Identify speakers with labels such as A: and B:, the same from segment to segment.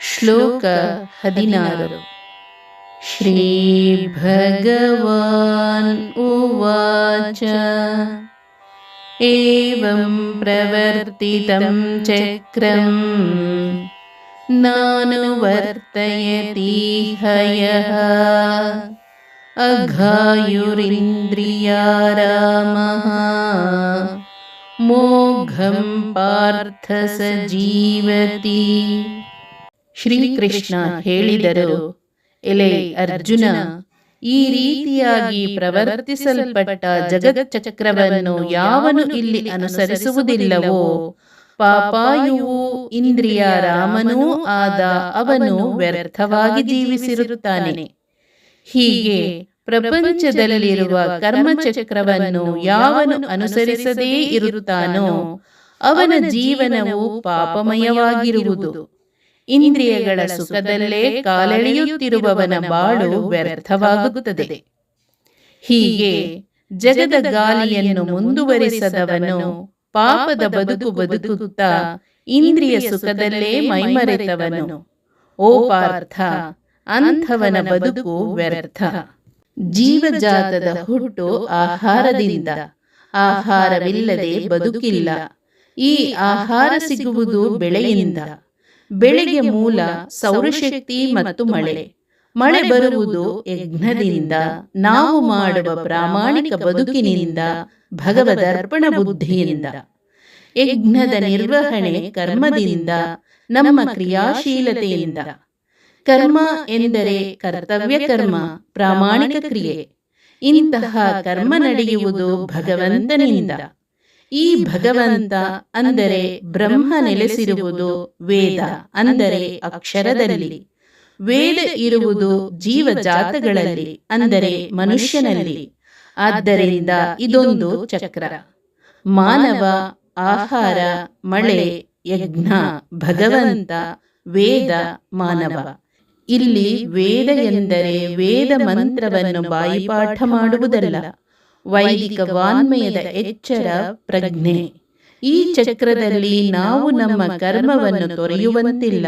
A: श्लोक हदिनारु। श्रीभगवान् उवाच। एवं प्रवर्तितं चक्रम् नानुवर्तयति हयः। अघायुरिन्द्रियारामः मोघं पार्थसजीवति ಶ್ರೀಕೃಷ್ಣ ಹೇಳಿದರು, ಎಲೆ ಅರ್ಜುನ, ಈ ರೀತಿಯಾಗಿ ಪ್ರವರ್ತಿಸಲ್ಪಟ್ಟ ಜಗತ್ ಚಕ್ರವನ್ನು ಯಾವನು ಇಲ್ಲಿ ಅನುಸರಿಸುವುದಿಲ್ಲವೋ, ಪಾಪಾಯುವು ಇಂದ್ರಿಯ ರಾಮನೂ ಆದ ಅವನು ವ್ಯರ್ಥವಾಗಿ ಜೀವಿಸಿರುತ್ತಾನೆ. ಹೀಗೆ ಪ್ರಪಂಚದಲ್ಲಿರುವ ಕರ್ಮಚಕ್ರವನ್ನು ಯಾವನು ಅನುಸರಿಸದೇ ಇರುತ್ತಾನೋ, ಅವನ ಜೀವನವು ಪಾಪಮಯವಾಗಿರುವುದು. ಇಂದ್ರಿಯಗಳ ಸುಖದಲ್ಲೇ ಕಾಲೆಳೆಯುತ್ತಿರುವವನ ಬಾಳು ವ್ಯರ್ಥವಾಗುತ್ತದೆ. ಹೀಗೆ ಜಗದ ಗಾಲಿಯನ್ನು ಮುಂದುವರಿಸದವನು ಪಾಪದ ಬದುಕು ಬದುಕುತ್ತಾ ಇಂದ್ರಿಯ ಸುಖದಲ್ಲೇ ಮೈಮರೆತವನು. ಓ ಪಾರ್ಥ ಅಂಥವನ ಬದುಕು ವ್ಯರ್ಥ. ಜೀವಜಾತದ ಹುಟ್ಟು ಆಹಾರದಿಂದ. ಆಹಾರವಿಲ್ಲದೆ ಬದುಕಿಲ್ಲ. ಈ ಆಹಾರ ಸಿಗುವುದು ಬೆಳೆಯಿಂದ. ಬೆಳೆಗೆ ಮೂಲ, ಸೌರಶಕ್ತಿ ಮತ್ತು ಮಳೆ. ಮಳೆ ಬರುವುದು ಯಜ್ಞದಿಂದ ನಾವು ಮಾಡುವ ಪ್ರಾಮಾಣಿಕ ಬದುಕಿನಿಂದ ಭಗವದರ್ಪಣ ಬುದ್ಧಿಯಿಂದ. ಯಜ್ಞದ ನಿರ್ವಹಣೆ ಕರ್ಮದಿಂದ, ನಮ್ಮ ಕ್ರಿಯಾಶೀಲತೆಯಿಂದ. ಕರ್ಮ ಎಂದರೆ ಕರ್ತವ್ಯ ಕರ್ಮ, ಪ್ರಾಮಾಣಿಕ ಕ್ರಿಯೆ. ಇಂತಹ ಕರ್ಮ ನಡೆಯುವುದು ಭಗವಂತನಿಂದ. ಈ ಭಗವಂತ ಅಂದರೆ ಬ್ರಹ್ಮ ನೆಲೆಸಿರುವುದು ವೇದ, ಅಂದರೆ ಅಕ್ಷರದಲ್ಲಿ. ವೇದ ಇರುವುದು ಜೀವಜಾತಗಳಲ್ಲಿ, ಅಂದರೆ ಮನುಷ್ಯನಲ್ಲಿ. ಆದ್ದರಿಂದ ಇದೊಂದು ಚಕ್ರ. ಮಾನವ, ಆಹಾರ, ಮಳೆ, ಯಜ್ಞ, ಭಗವಂತ, ವೇದ, ಮಾನವ. ಇಲ್ಲಿ ವೇದ ಎಂದರೆ ವೇದ ಮಂತ್ರವನ್ನು ಬಾಯಿಪಾಠ ಮಾಡುವುದಲ್ಲ. ವೈದಿಕ ವಾನ್ಮಯದ ಎಚ್ಚರ ಪ್ರಜ್ಞೆ. ಈ ಚಕ್ರದಲ್ಲಿ ನಾವು ನಮ್ಮ ಕರ್ಮವನ್ನು ತೊರೆಯುವಂತಿಲ್ಲ.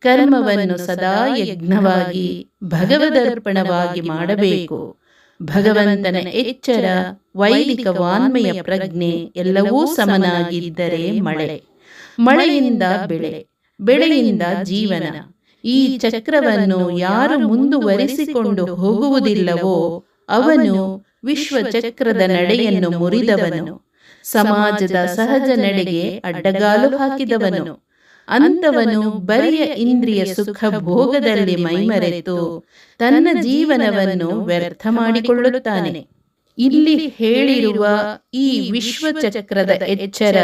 A: ಕರ್ಮವನ್ನು ಸದಾ ಯಜ್ಞವಾಗಿ, ಭಗವದರ್ಪಣವಾಗಿ ಮಾಡಬೇಕು. ಭಗವಂತನ ಎಚ್ಚರ, ವೈದಿಕ ವಾನ್ಮಯ ಪ್ರಜ್ಞೆ ಎಲ್ಲವೂ ಸಮನಾಗಿದ್ದರೆ ಮಳೆ. ಮಳೆಯಿಂದ ಬೆಳೆ, ಬೆಳೆಯಿಂದ ಜೀವನ. ಈ ಚಕ್ರವನ್ನು ಯಾರು ಮುಂದುವರಿಸಿಕೊಂಡು ಹೋಗುವುದಿಲ್ಲವೋ ಅವನು ವಿಶ್ವ ಚಕ್ರದ ನಡೆಯನ್ನು ಮುರಿದವನು. ಸಮಾಜದ ಸಹಜ ನಡೆಗೆ ಅಡ್ಡಗಾಲು ಹಾಕಿದವನು. ಅಂತವನು ಬರಿಯ ಇಂದ್ರಿಯ ಸುಖ ಭೋಗದಲ್ಲಿ ಮೈಮರೆತು ತನ್ನ ಜೀವನವನ್ನು ವ್ಯರ್ಥ ಮಾಡಿಕೊಳ್ಳುತ್ತಾನೆ. ಇಲ್ಲಿ ಹೇಳಿರುವ ಈ ವಿಶ್ವ ಚಕ್ರದ ಎಚ್ಚರ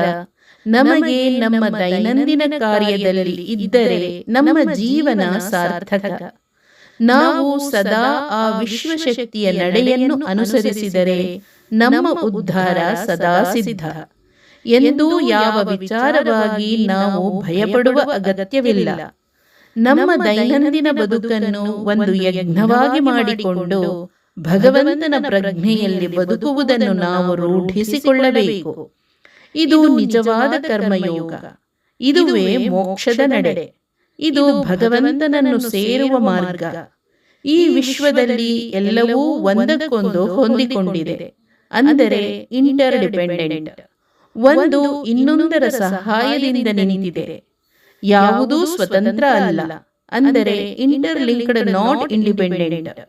A: ನಮಗೆ ನಮ್ಮ ದೈನಂದಿನ ಕಾರ್ಯದಲ್ಲಿ ಇದ್ದರೆ ನಮ್ಮ ಜೀವನ ಸಾರ್ಥಕ. ನಾವು ಸದಾ ಆ ವಿಶ್ವಶಕ್ತಿಯ ನಡೆಯನ್ನು ಅನುಸರಿಸಿದರೆ ನಮ್ಮ ಉದ್ಧಾರ ಸದಾ ಸಿದ್ಧ. ಎಂದು ಯಾವ ವಿಚಾರವಾಗಿ ನಾವು ಭಯಪಡುವ ಅಗತ್ಯವಿಲ್ಲ. ನಮ್ಮ ದೈನಂದಿನ ಬದುಕನ್ನು ಒಂದು ಯಜ್ಞವಾಗಿ ಮಾಡಿಕೊಂಡು ಭಗವಂತನ ಪ್ರಜ್ಞೆಯಲ್ಲಿ ಬದುಕುವುದನ್ನು ನಾವು ರೂಢಿಸಿಕೊಳ್ಳಬೇಕು. ಇದು ನಿಜವಾದ ಕರ್ಮಯೋಗ. ಇದುವೇ ಮೋಕ್ಷದ ನಡೆ. ಇದು ಭಗವಂತನನ್ನು ಸೇರುವ ಮಾರ್ಗ. ಈ ವಿಶ್ವದಲ್ಲಿ ಎಲ್ಲವೂ ಒಂದಕ್ಕೊಂದು ಹೊಂದಿಕೊಂಡಿದೆ. ಅಂದರೆ ಇಂಟರ್ ಡಿಪೆಂಡೆಂಟ್ ಒಂದು ಇನ್ನೊಂದರ ಸಹಾಯದಿಂದ ನಿಂತಿದೆ. ಯಾವುದೂ ಸ್ವತಂತ್ರ ಅಲ್ಲ. ಅಂದರೆ ಇಂಟರ್ ಲಿಂಕ್ಡ್ ನಾಟ್ ಇಂಡಿಪೆಂಡೆಂಟ್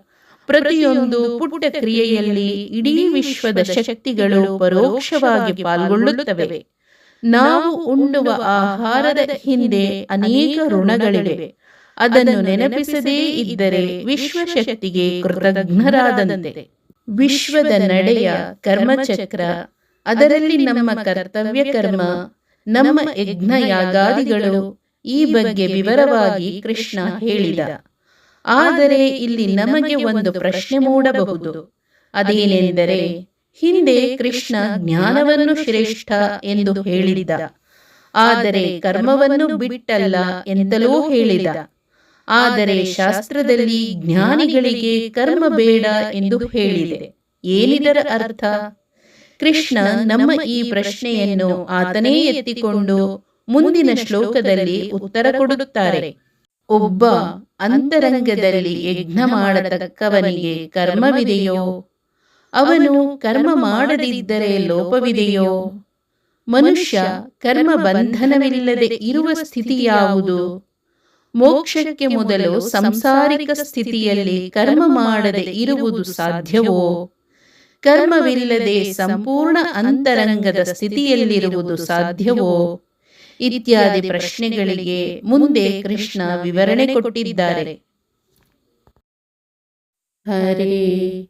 A: ಪ್ರತಿಯೊಂದು ಪುಟ್ಟ ಕ್ರಿಯೆಯಲ್ಲಿ ಇಡೀ ವಿಶ್ವದ ಶಕ್ತಿಗಳು ಪರೋಕ್ಷವಾಗಿ ಪಾಲ್ಗೊಳ್ಳುತ್ತವೆ. ನಾವು ಉಣ್ಣುವ ಆಹಾರದ ಹಿಂದೆ ಅನೇಕ ಋಣಗಳಿವೆ. ಅದನ್ನು ನೆನಪಿಸದೇ ಇದ್ದರೆ ವಿಶ್ವಶಕ್ತಿಗೆ ಕೃತಜ್ಞರಾದಂತೆ. ವಿಶ್ವದ ನಡೆಯ ಕರ್ಮಚಕ್ರ. ಅದರಲ್ಲಿ ನಮ್ಮ ಕರ್ತವ್ಯ ಕರ್ಮ. ನಮ್ಮ ಯಜ್ಞ ಯಾಗಾದಿಗಳು ಈ ಬಗ್ಗೆ ವಿವರವಾಗಿ ಕೃಷ್ಣ ಹೇಳಿದ. ಆದರೆ ಇಲ್ಲಿ ನಮಗೆ ಒಂದು ಪ್ರಶ್ನೆ ಮೂಡಬಹುದು. ಅದೇನೆಂದರೆ ಹಿಂದೆ ಕೃಷ್ಣ ಜ್ಞಾನವನ್ನು ಶ್ರೇಷ್ಠ ಎಂದು ಹೇಳಿದ. ಆದರೆ ಕರ್ಮವನ್ನು ಬಿಟ್ಟಲ್ಲ ಎಂತಲೂ ಹೇಳಿದ. ಆದರೆ ಶಾಸ್ತ್ರದಲ್ಲಿ ಜ್ಞಾನಿಗಳಿಗೆ ಕರ್ಮ ಬೇಡ ಎಂದು ಹೇಳಿದೆ. ಏನಿದರ ಅರ್ಥ? ಕೃಷ್ಣ ನಮ್ಮ ಈ ಪ್ರಶ್ನೆಯನ್ನು ಆತನೇ ಎತ್ತಿಕೊಂಡು ಮುಂದಿನ ಶ್ಲೋಕದಲ್ಲಿ ಉತ್ತರ ಕೊಡುತ್ತಾರೆ. ಒಬ್ಬ ಅಂತರಂಗದಲ್ಲಿ ಯಜ್ಞ ಮಾಡತಕ್ಕವನಿಗೆ ಕರ್ಮವಿದೆಯೋ? ಅವನು ಕರ್ಮ ಮಾಡದಿದ್ದರೆ ಲೋಪವಿದೆಯೋ? ಮನುಷ್ಯ ಕರ್ಮ ಬಂಧನವಿಲ್ಲದೆ ಇರುವ ಸ್ಥಿತಿ ಯಾವುದು ಮೋಕ್ಷಕ್ಕೆ ಮೊದಲು ಸಂಸಾರಿಕ ಸ್ಥಿತಿಯಲ್ಲಿ ಕರ್ಮ ಮಾಡದೆ ಇರುವುದು ಸಾಧ್ಯವೋ? ಕರ್ಮವಿಲ್ಲದೆ ಸಂಪೂರ್ಣ ಅಂತರಂಗದ ಸ್ಥಿತಿಯಲ್ಲಿರುವುದು ಸಾಧ್ಯವೋ? ಇತ್ಯಾದಿ ಪ್ರಶ್ನೆಗಳಿಗೆ ಮುಂದೆ ಕೃಷ್ಣ ವಿವರಣೆ ಕೊಟ್ಟಿದ್ದಾರೆ. ಹರೇ